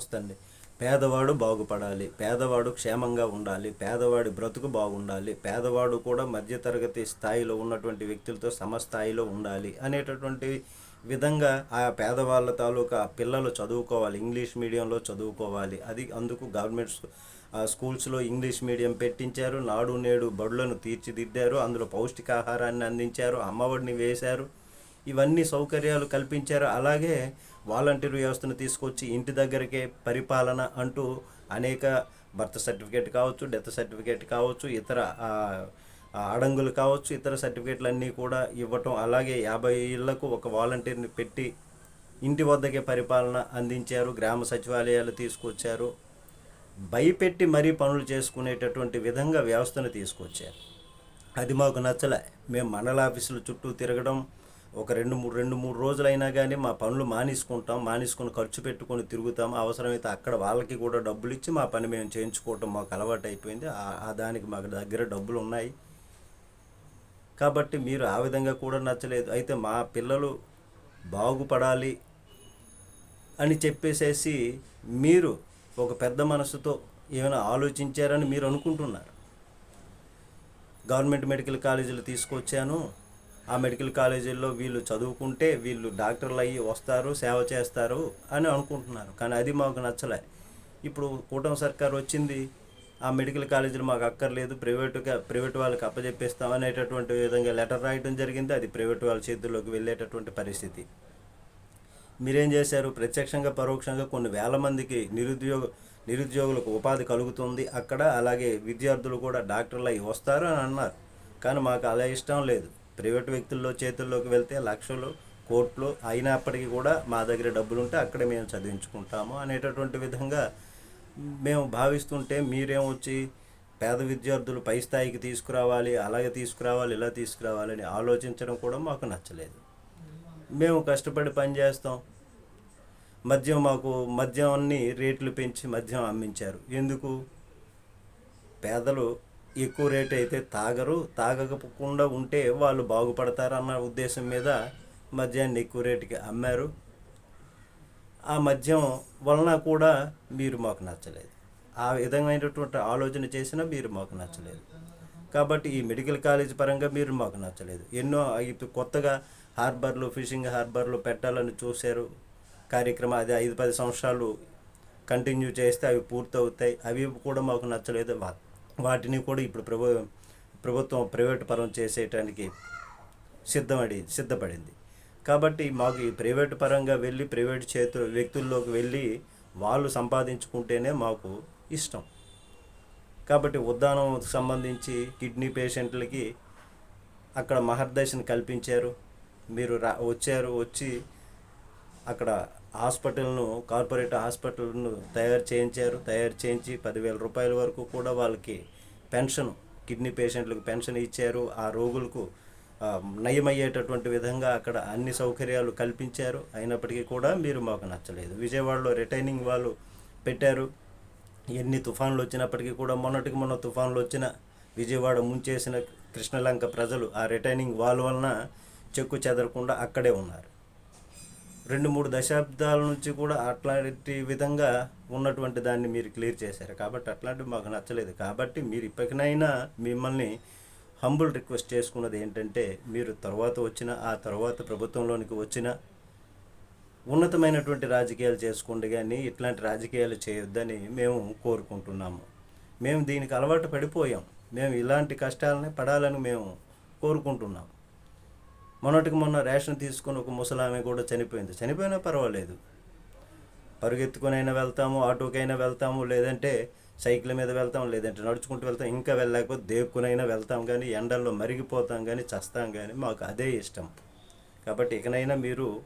వస్తండి పేదవాడు బాగుపడాలి పేదవాడు క్షేమంగా ఉండాలి పేదవాడి బ్రతుకు బాగుండాలి పేదవాడు కూడా మధ్యతరగతి స్థాయిలో ఉన్నటువంటి వ్యక్తులతో సమస్థాయిలో ఉండాలి అనేటటువంటి విధంగా ఆ పేదవాళ్ళ తాలూకా పిల్లలు చదువుకోవాలి ఇంగ్లీష్ మీడియంలో చదువుకోవాలి. అది అందుకు గవర్నమెంట్ స్కూల్స్లో ఇంగ్లీష్ మీడియం పెట్టించారు నాడు నేడు బడులను తీర్చిదిద్దారు అందులో పౌష్టికాహారాన్ని అందించారు అమ్మఒడిని వేశారు ఇవన్నీ సౌకర్యాలు కల్పించారు. అలాగే వాలంటీర్ వ్యవస్థను తీసుకొచ్చి ఇంటి దగ్గరకే పరిపాలన అంటూ అనేక బర్త్ సర్టిఫికేట్ కావచ్చు డెత్ సర్టిఫికేట్ కావచ్చు ఇతర అడంగులు కావచ్చు ఇతర సర్టిఫికేట్లు అన్నీ కూడా ఇవ్వటం అలాగే యాభై ఇళ్ళకు ఒక వాలంటీర్ని పెట్టి ఇంటి వద్దకే పరిపాలన అందించారు గ్రామ సచివాలయాలు తీసుకొచ్చారు. భయపెట్టి మరీ పనులు చేసుకునేటటువంటి విధంగా వ్యవస్థను తీసుకొచ్చారు. అది మాకు నచ్చలే. మేము మండల ఆఫీసుల చుట్టూ తిరగడం ఒక రెండు మూడు రెండు మూడు రోజులైనా కానీ మా పనులు మానేసుకుంటాం మానేసుకుని ఖర్చు పెట్టుకొని తిరుగుతాం. అవసరమైతే అక్కడ వాళ్ళకి కూడా డబ్బులు ఇచ్చి మా పని మేము చేయించుకోవటం మాకు అలవాటు అయిపోయింది ఆ- ఆ దానికి మాకు దగ్గర డబ్బులు ఉన్నాయి కాబట్టి మీరు ఆ విధంగా కూడా నచ్చలేదు. అయితే మా పిల్లలు బాగుపడాలి అని చెప్పేసేసి మీరు ఒక పెద్ద మనసుతో ఏమైనా ఆలోచించారని మీరు అనుకుంటున్నారు. గవర్నమెంట్ మెడికల్ కాలేజీలు తీసుకొచ్చాను. ఆ మెడికల్ కాలేజీల్లో వీళ్ళు చదువుకుంటే వీళ్ళు డాక్టర్లు అయ్యి వస్తారు సేవ చేస్తారు అని అనుకుంటున్నారు. కానీ అది మాకు నచ్చలే. ఇప్పుడు కూటమి సర్కార్ వచ్చింది ఆ మెడికల్ కాలేజీలు మాకు అక్కర్లేదు ప్రైవేటుగా ప్రైవేట్ వాళ్ళకి అప్పజెప్పిస్తాం అనేటటువంటి విధంగా లెటర్ రాయడం జరిగింది. అది ప్రైవేట్ వాళ్ళ చేతుల్లోకి వెళ్ళేటటువంటి పరిస్థితి. మీరేం చేశారు? ప్రత్యక్షంగా పరోక్షంగా కొన్ని వేల మందికి నిరుద్యోగ నిరుద్యోగులకు ఉపాధి కలుగుతుంది అక్కడ. అలాగే విద్యార్థులు కూడా డాక్టర్లు అయి వస్తారు అని అన్నారు. కానీ మాకు అలా ఇష్టం లేదు. ప్రైవేట్ వ్యక్తుల్లో చేతుల్లోకి వెళ్తే లక్షలు కోట్లు అయినప్పటికీ కూడా మా దగ్గర డబ్బులు ఉంటే అక్కడే మేము చదివించుకుంటాము అనేటటువంటి విధంగా మేము భావిస్తుంటే మీరేం వచ్చి పేద విద్యార్థులు పై స్థాయికి తీసుకురావాలి అలాగే తీసుకురావాలి ఇలా తీసుకురావాలని ఆలోచించడం కూడా మాకు నచ్చలేదు. మేము కష్టపడి పని చేస్తాం. మద్యం మాకు మద్యాన్ని రేట్లు పెంచి మద్యం అమ్మించారు. ఎందుకు? పేదలు ఎక్కువ రేట్ అయితే తాగరు. తాగకుండా ఉంటే వాళ్ళు బాగుపడతారు అన్న ఉద్దేశం మీద మద్యాన్ని ఎక్కువ రేటుకి అమ్మారు. ఆ మద్యం వలన కూడా మీరు మాకు నచ్చలేదు. ఆ విధమైనటువంటి ఆలోచన చేసినా మీరు మాకు నచ్చలేదు. కాబట్టి ఈ మెడికల్ కాలేజ్ పరంగా మీరు మాకు నచ్చలేదు. ఎన్నో ఇప్పుడు కొత్తగా హార్బర్లు ఫిషింగ్ హార్బర్లు పెట్టాలని చూశారు. కార్యక్రమం అది ఐదు పది సంవత్సరాలు కంటిన్యూ చేస్తే అవి పూర్తవుతాయి. అవి కూడా మాకు నచ్చలేదు. వాటిని కూడా ఇప్పుడు ప్రభు ప్రభుత్వం ప్రైవేట్ పరం చేసేయటానికి సిద్ధపడి సిద్ధపడింది. కాబట్టి మాకు ఈ ప్రైవేట్ పరంగా వెళ్ళి ప్రైవేట్ చేతు వ్యక్తుల్లోకి వెళ్ళి వాళ్ళు సంపాదించుకుంటేనే మాకు ఇష్టం. కాబట్టి ఉద్దానం సంబంధించి కిడ్నీ పేషెంట్లకి అక్కడ మహర్దశను కల్పించారు. మీరు రా వచ్చారు వచ్చి అక్కడ హాస్పిటల్ను కార్పొరేట్ హాస్పిటల్ను తయారు చేయించారు. తయారు చేయించి పదివేల రూపాయల వరకు కూడా వాళ్ళకి పెన్షన్ కిడ్నీ పేషెంట్లకు పెన్షన్ ఇచ్చారు. ఆ రోగులకు నయమయ్యేటటువంటి విధంగా అక్కడ అన్ని సౌకర్యాలు కల్పించారు. అయినప్పటికీ కూడా మీరు మాకు నచ్చలేదు. విజయవాడలో రిటైనింగ్ వాళ్ళు పెట్టారు. ఎన్ని తుఫాన్లు వచ్చినప్పటికీ కూడా మొన్నటికి మొన్న తుఫాన్లు వచ్చిన విజయవాడ ముంచేసిన కృష్ణలంక ప్రజలు ఆ రిటైనింగ్ వాల్ వలన చెక్కు చెదరకుండా అక్కడే ఉన్నారు. రెండు మూడు దశాబ్దాల నుంచి కూడా అట్లాంటి విధంగా ఉన్నటువంటి దాన్ని మీరు క్లియర్ చేశారు. కాబట్టి అట్లాంటివి మాకు నచ్చలేదు. కాబట్టి మీరు ఇప్పటికైనా మిమ్మల్ని హంబుల్ రిక్వెస్ట్ చేసుకున్నది ఏంటంటే మీరు తర్వాత వచ్చిన ఆ తర్వాత ప్రభుత్వంలోనికి వచ్చిన ఉన్నతమైనటువంటి రాజకీయాలు చేసుకోండి కానీ ఇట్లాంటి రాజకీయాలు చేయొద్దని మేము కోరుకుంటున్నాము. మేము దీనికి అలవాటు పడిపోయాం. మేము ఇలాంటి కష్టాలని పడాలని మేము కోరుకుంటున్నాం. మొన్నటికి మొన్న రేషన్ తీసుకుని ఒక ముసలామె కూడా చనిపోయింది. చనిపోయినా పర్వాలేదు. పరుగెత్తుకునైనా వెళ్తాము ఆటోకైనా వెళ్తాము లేదంటే సైకిల్ మీద వెళ్తాం లేదంటే నడుచుకుంటూ వెళ్తాం ఇంకా వెళ్ళలేకపోతే దేక్కునైనా వెళ్తాం కానీ ఎండల్లో మరిగిపోతాం కానీ చస్తాం కానీ మాకు అదే ఇష్టం. కాబట్టి ఇకనైనా మీరు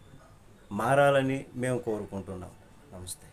మారాలని మేము కోరుకుంటున్నాం. నమస్తే.